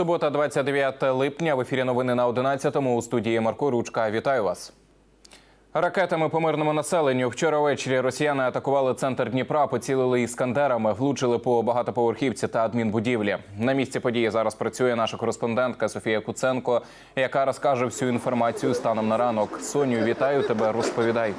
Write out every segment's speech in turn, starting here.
Субота, 29 липня. В ефірі новини на 11-му. У студії Марко Ручка. Вітаю вас. Ракетами по мирному населенню вчора ввечері росіяни атакували центр Дніпра, поцілили іскандерами, влучили по багатоповерхівці та адмінбудівлі. На місці події зараз працює наша кореспондентка Софія Куценко, яка розкаже всю інформацію станом на ранок. Соню, вітаю тебе. Розповідай.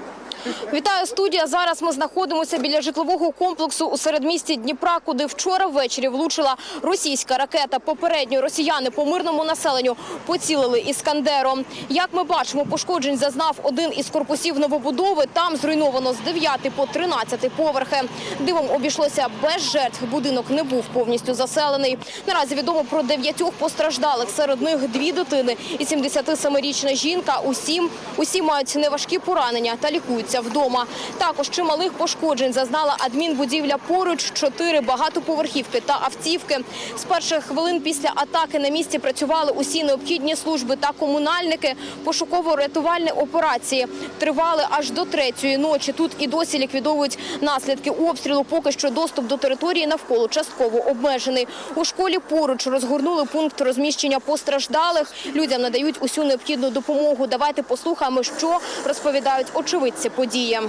Вітаю студія. Зараз ми знаходимося біля житлового комплексу у середмісті Дніпра, куди вчора ввечері влучила російська ракета. Попередньо росіяни по мирному населенню поцілили іскандером. Як ми бачимо, пошкоджень зазнав один із корпусів новобудови. Там зруйновано з 9 по 13 поверхи. Дивом обійшлося без жертв. Будинок не був повністю заселений. Наразі відомо про дев'ятьох постраждалих. Серед них дві дитини і 77-річна жінка. Усім усі мають неважкі поранення та лікуються вдома. Також чималих пошкоджень зазнала адмінбудівля поруч, чотири багатоповерхівки та автівки. З перших хвилин після атаки на місці працювали усі необхідні служби та комунальники. Пошуково-рятувальні операції тривали аж до третьої ночі. Тут і досі ліквідовують наслідки обстрілу. Поки що доступ до території навколо частково обмежений. У школі поруч розгорнули пункт розміщення постраждалих. Людям надають усю необхідну допомогу. Давайте послухаємо, що розповідають очевидці події.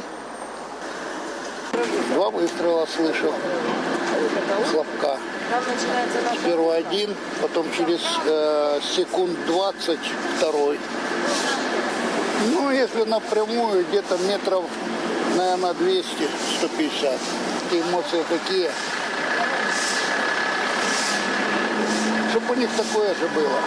Два выстрела слышал. Хлопка. Сперва один, потом через э, секунд 20 второй. Ну, если напрямую, где-то метров, наверное, 200-150. Эмоции такие. Чтобы у них такое же было.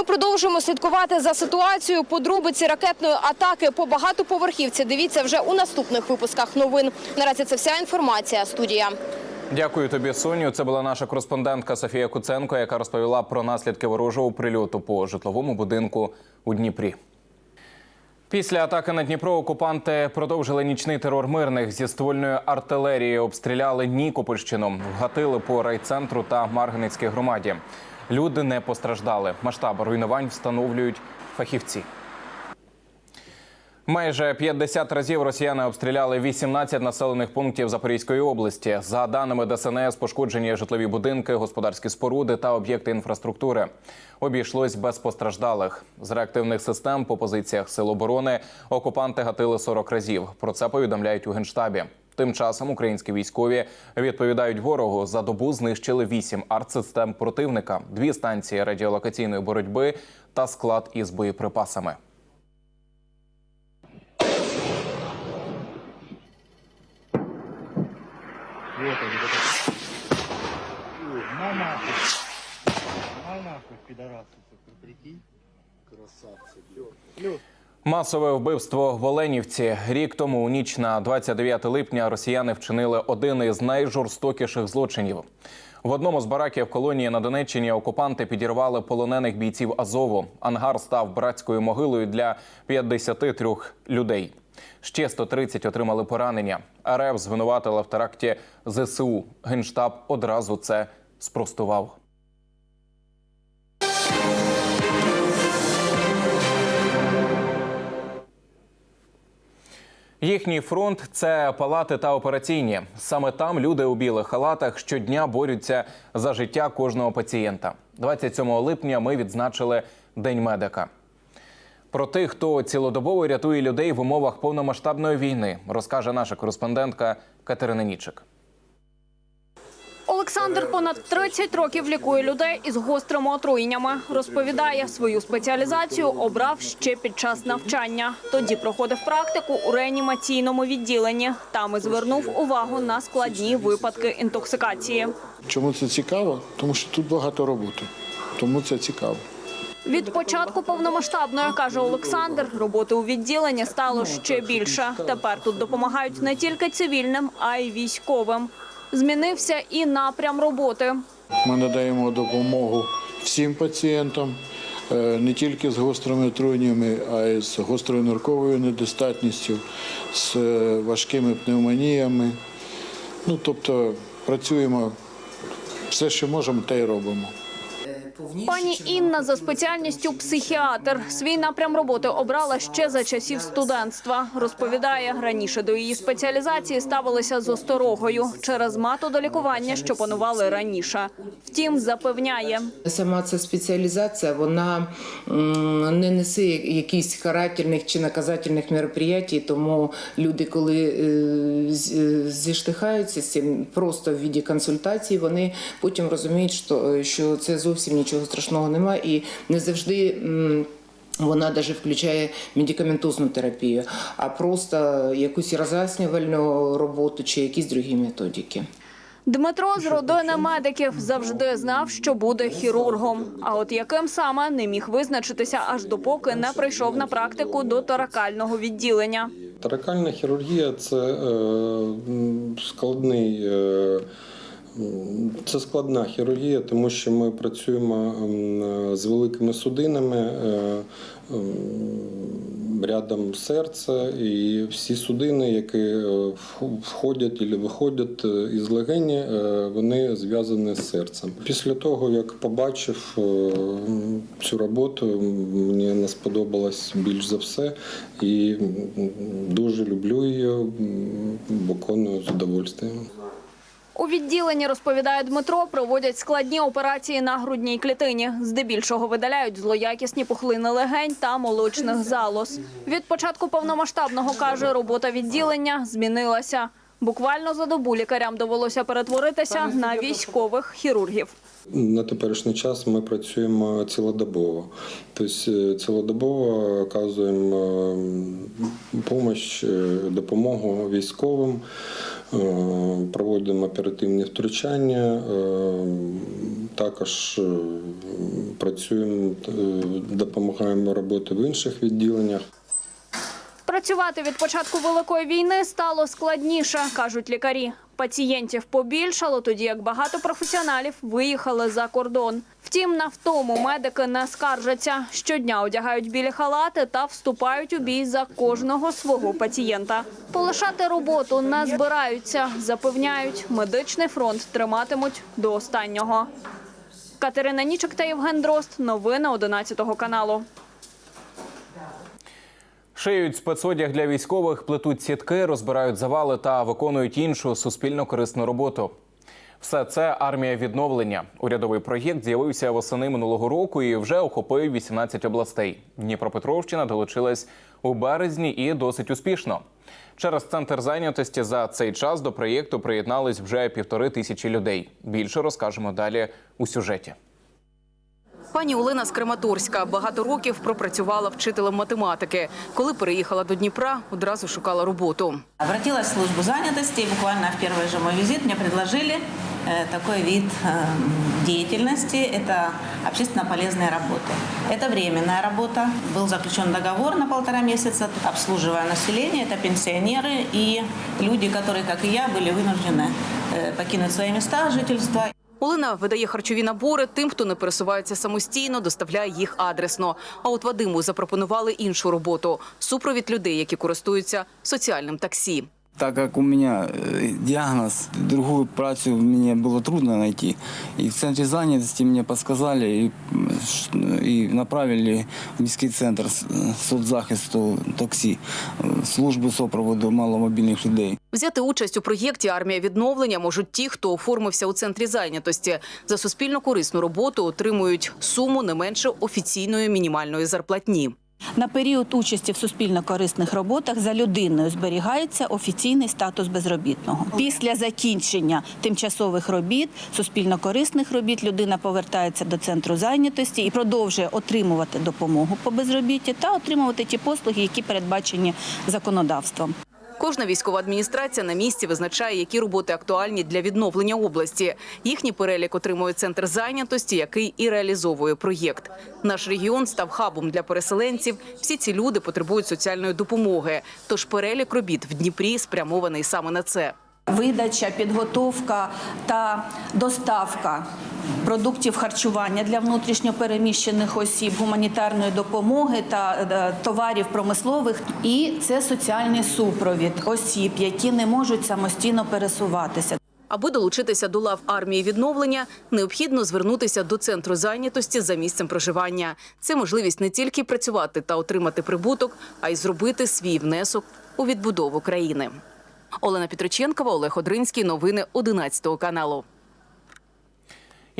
Ми продовжуємо слідкувати за ситуацією. Подробиці ракетної атаки по багатоповерхівці. Дивіться вже у наступних випусках новин. Наразі це вся інформація. Студія. Дякую тобі, Соню. Це була наша кореспондентка Софія Куценко, яка розповіла про наслідки ворожого прильоту по житловому будинку у Дніпрі. Після атаки на Дніпро окупанти продовжили нічний терор мирних зі ствольної артилерії. Обстріляли Нікопольщину, вгатили по райцентру та Марганецькій громаді. Люди не постраждали. Масштаб руйнувань встановлюють фахівці. Майже 50 разів росіяни обстріляли 18 населених пунктів Запорізької області. За даними ДСНС, пошкоджені житлові будинки, господарські споруди та об'єкти інфраструктури. Обійшлось без постраждалих. З реактивних систем по позиціях сил оборони окупанти гатили 40 разів. Про це повідомляють у генштабі. Тим часом українські військові відповідають ворогу. За добу знищили 8 артсистем противника, дві станції радіолокаційної боротьби та склад із боєприпасами. Вот они, вот это. Ой, На нахуй. На нахуй, пидорасы, сука, прикинь. Красавцы, блядь. Масове вбивство в Оленівці. Рік тому, у ніч на 29 липня, росіяни вчинили один із найжорстокіших злочинів. В одному з бараків колонії на Донеччині окупанти підірвали полонених бійців Азову. Ангар став братською могилою для 53 людей. Ще 130 отримали поранення. РФ звинуватила в теракті ЗСУ. Генштаб одразу це спростував. Їхній фронт це палати та операційні. Саме там люди у білих халатах щодня борються за життя кожного пацієнта. 27 липня ми відзначили День медика. Про тих, хто цілодобово рятує людей в умовах повномасштабної війни, розкаже наша кореспондентка Катерина Нічик. Олександр понад 30 років лікує людей із гострими отруєннями. Розповідає, свою спеціалізацію обрав ще під час навчання. Тоді проходив практику у реанімаційному відділенні. Там і звернув увагу на складні випадки інтоксикації. Чому це цікаво? Тому що тут багато роботи. Тому це цікаво. Від початку повномасштабної, каже Олександр, роботи у відділенні стало ще більше. Тепер тут допомагають не тільки цивільним, а й військовим. Змінився і напрям роботи. Ми надаємо допомогу всім пацієнтам, е, не тільки з гострими отруєннями, а й з гострою нарковою недостатністю, з е, важкими пневмоніями. Ну, тобто працюємо все, що можемо, те й робимо. Пані Інна за спеціальністю психіатр. Свій напрям роботи обрала ще за часів студентства. Розповідає, раніше до її спеціалізації ставилися з осторогою через методолікування, що панували раніше. Втім, запевняє, Сама ця спеціалізація вона не несе якихось характерних чи наказательних мероприятий, тому люди, коли е, е, зіштихаються з цим просто в віді консультацій, вони потім розуміють, що, що це зовсім нічого страшного немає і не завжди. вона навіть включає медикаментозну терапію, а просто якусь роз'яснювальну роботу чи якісь другі методики. Дмитро з родини медиків завжди знав, що буде хірургом. А от яким саме не міг визначитися, аж допоки не прийшов на практику до торакального відділення. Таракальна хірургія це е, складний. Це складна хірургія, тому що ми працюємо з великими судинами, е, рядом серця, і всі судини, які е, входять і виходять е, із легені, вони зв'язані з серцем. Після того, як побачив цю роботу, мені не сподобалось більш за все, і дуже люблю її, виконую з удовольствием. У відділенні, розповідає Дмитро, проводять складні операції на грудній клітині. Здебільшого видаляють злоякісні пухлини легень та молочних залоз. Від початку повномасштабного, каже, робота відділення змінилася. Буквально за добу лікарям довелося перетворитися на військових хірургів. На теперішній час ми працюємо цілодобово. Тобто е, цілодобово оказуємо допомогу, допомогу військовим, е, проводимо оперативні втручання, е, також е, працюємо, е, допомагаємо роботи в інших відділеннях. Працювати від початку великої війни стало складніше, кажуть лікарі. Пацієнтів побільшало, тоді як багато професіоналів виїхали за кордон. Втім, на втому медики не скаржаться. Щодня одягають білі халати та вступають у бій за кожного свого пацієнта. Полишати роботу не збираються, запевняють, медичний фронт триматимуть до останнього. Катерина Нічик та Євген Дрозд. Новини 11 каналу. Шиють спецодяг для військових, плетуть сітки, розбирають завали та виконують іншу суспільно корисну роботу. Все це армія відновлення. Урядовий проєкт з'явився восени минулого року і вже охопив 18 областей. Дніпропетровщина долучилась у березні і досить успішно. Через центр зайнятості за цей час до проєкту приєднались вже півтори тисячі людей. Більше розкажемо далі у сюжеті. Пані Олена з Краматорська багато років пропрацювала вчителем математики. Коли переїхала до Дніпра, одразу шукала роботу. Обратилась в службу занятости, и буквально в первый же мой визит мне предложили э, такой вид э, деятельности. Это общественно полезные работы. Это временная работа. Был заключен договор на полтора месяца, обслуживая население. Это пенсионеры и люди, которые, как и я, были вынуждены э, покинуть свои места жительства. Олена видає харчові набори тим, хто не пересувається самостійно, доставляє їх адресно. А от Вадиму запропонували іншу роботу супровід людей, які користуються соціальним таксі. Так как у меня э, диагноз, другую працу мне было трудно найти. И в центре занятости мне подсказали м, и направили в міський центр соцзахисту таксі, в службу сопроводу маломобільних людей. Взяти участь у проєкті Армія відновлення можуть ті, хто оформився у центрі зайнятості. За суспільно корисну роботу отримують суму не менше офіційної мінімальної зарплатні. На період участі в суспільно-корисних роботах за людиною зберігається офіційний статус безробітного. Після закінчення тимчасових робіт, суспільно-корисних робіт, людина повертається до центру зайнятості і продовжує отримувати допомогу по безробітті та отримувати ті послуги, які передбачені законодавством. Кожна військова адміністрація на місці визначає, які роботи актуальні для відновлення області. Їхній перелік отримує центр зайнятості, який і реалізовує проєкт. Наш регіон став хабом для переселенців. Всі ці люди потребують соціальної допомоги. Тож перелік робіт в Дніпрі спрямований саме на це. Видача, підготовка та доставка продуктів харчування для внутрішньопереміщених осіб, гуманітарної допомоги та е, товарів промислових. І це соціальний супровід осіб, які не можуть самостійно пересуватися. Аби долучитися до лав армії відновлення, необхідно звернутися до центру зайнятості за місцем проживання. Це можливість не тільки працювати та отримати прибуток, а й зробити свій внесок у відбудову країни. Олена Петриченкова, Олег Одринський. Новини 11 каналу.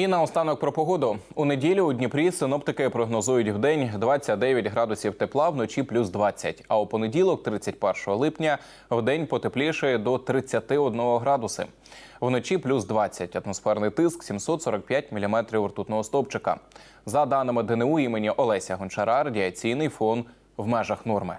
І наостанок про погоду. У неділю у Дніпрі синоптики прогнозують вдень 29 градусів тепла, вночі плюс 20. А у понеділок, 31 липня, вдень потепліше до 31 градуси. Вночі плюс 20. Атмосферний тиск 745 міліметрів ртутного стовпчика. За даними ДНУ імені Олеся Гончара, радіаційний фон в межах норми.